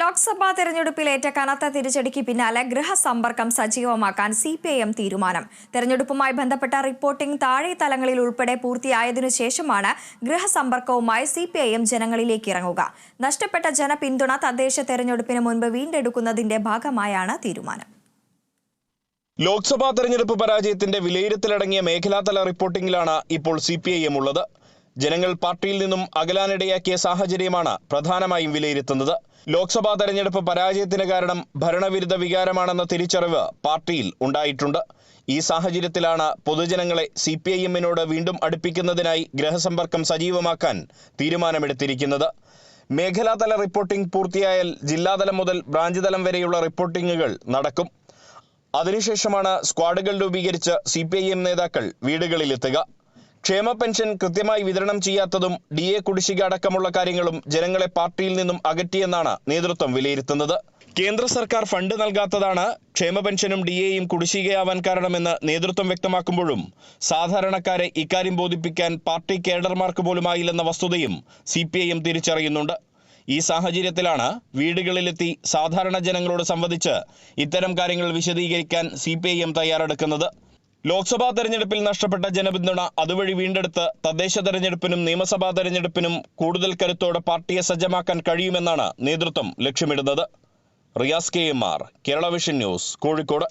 ലോക്സഭാ തെരഞ്ഞെടുപ്പിൽ ഏറ്റ കനത്ത തിരിച്ചടിക്ക് പിന്നാലെ ഗൃഹസമ്പർക്കം സജീവമാക്കാൻ സി പി ഐ എം തീരുമാനം. തെരഞ്ഞെടുപ്പുമായി ബന്ധപ്പെട്ട റിപ്പോർട്ടിംഗ് താഴെ തലങ്ങളിൽ ഉൾപ്പെടെ പൂർത്തിയായതിനു ശേഷമാണ് ഗൃഹസമ്പർക്കവുമായി സി പി ഐ എം ജനങ്ങളിലേക്ക് ഇറങ്ങുക. നഷ്ടപ്പെട്ട ജനപിന്തുണ തദ്ദേശ തെരഞ്ഞെടുപ്പിന് മുൻപ് വീണ്ടെടുക്കുന്നതിന്റെ ഭാഗമായാണ് തീരുമാനം. ലോക്സഭാ തെരഞ്ഞെടുപ്പ് പരാജയത്തിന്റെ വിലയിരുത്തലടങ്ങിയ മേഖലാതല റിപ്പോർട്ടിംഗിലാണ് ഇപ്പോൾ സി പി ഐ എം ഉള്ളത്. ജനങ്ങൾ പാർട്ടിയിൽ നിന്നും അകലാനിടയാക്കിയ സാഹചര്യമാണ് പ്രധാനമായും വിലയിരുത്തുന്നത്. ലോക്സഭാ തെരഞ്ഞെടുപ്പ് പരാജയത്തിന് കാരണം ഭരണവിരുദ്ധ വികാരമാണെന്ന തിരിച്ചറിവ് പാർട്ടിയിൽ ഉണ്ടായിട്ടുണ്ട്. ഈ സാഹചര്യത്തിലാണ് പൊതുജനങ്ങളെ സി പി ഐ എമ്മിനോട് വീണ്ടും അടുപ്പിക്കുന്നതിനായി ഗ്രഹസമ്പർക്കം സജീവമാക്കാൻ തീരുമാനമെടുത്തിരിക്കുന്നത്. മേഖലാതല റിപ്പോർട്ടിംഗ് പൂർത്തിയായാൽ ജില്ലാതലം മുതൽ ബ്രാഞ്ച് തലം വരെയുള്ള റിപ്പോർട്ടിംഗുകൾ നടക്കും. അതിനുശേഷമാണ് സ്ക്വാഡുകൾ രൂപീകരിച്ച് സി നേതാക്കൾ വീടുകളിലെത്തുക. ക്ഷേമ പെൻഷൻ കൃത്യമായി വിതരണം ചെയ്യാത്തതും ഡി എ കുടിശ്ശിക അടക്കമുള്ള കാര്യങ്ങളും ജനങ്ങളെ പാർട്ടിയിൽ നിന്നും അകറ്റിയെന്നാണ് നേതൃത്വം വിലയിരുത്തുന്നത്. കേന്ദ്ര സർക്കാർ ഫണ്ട് നൽകാത്തതാണ് ക്ഷേമ പെൻഷനും ഡി എയും കുടിശ്ശികയാവാൻ കാരണമെന്ന് നേതൃത്വം വ്യക്തമാക്കുമ്പോഴും സാധാരണക്കാരെ ഇക്കാര്യം ബോധിപ്പിക്കാൻ പാർട്ടി കേഡർമാർക്ക് പോലുമായില്ലെന്ന വസ്തുതയും സി പി ഐ എം തിരിച്ചറിയുന്നുണ്ട്. ഈ സാഹചര്യത്തിലാണ് വീടുകളിലെത്തി സാധാരണ ജനങ്ങളോട് സംവദിച്ച് ഇത്തരം കാര്യങ്ങൾ വിശദീകരിക്കാൻ സി പി ഐ എം തയ്യാറെടുക്കുന്നത്. ലോക്സഭാ തെരഞ്ഞെടുപ്പിൽ നഷ്ടപ്പെട്ട ജനപിന്തുണ അതുവഴി വീണ്ടെടുത്ത് തദ്ദേശ തെരഞ്ഞെടുപ്പിനും നിയമസഭാ തെരഞ്ഞെടുപ്പിനും കൂടുതൽ കരുത്തോടെ പാർട്ടിയെ സജ്ജമാക്കാൻ കഴിയുമെന്നാണ് നേതൃത്വം ലക്ഷ്യമിടുന്നത്. Riyas K M R Kerala vision news Kozhikode.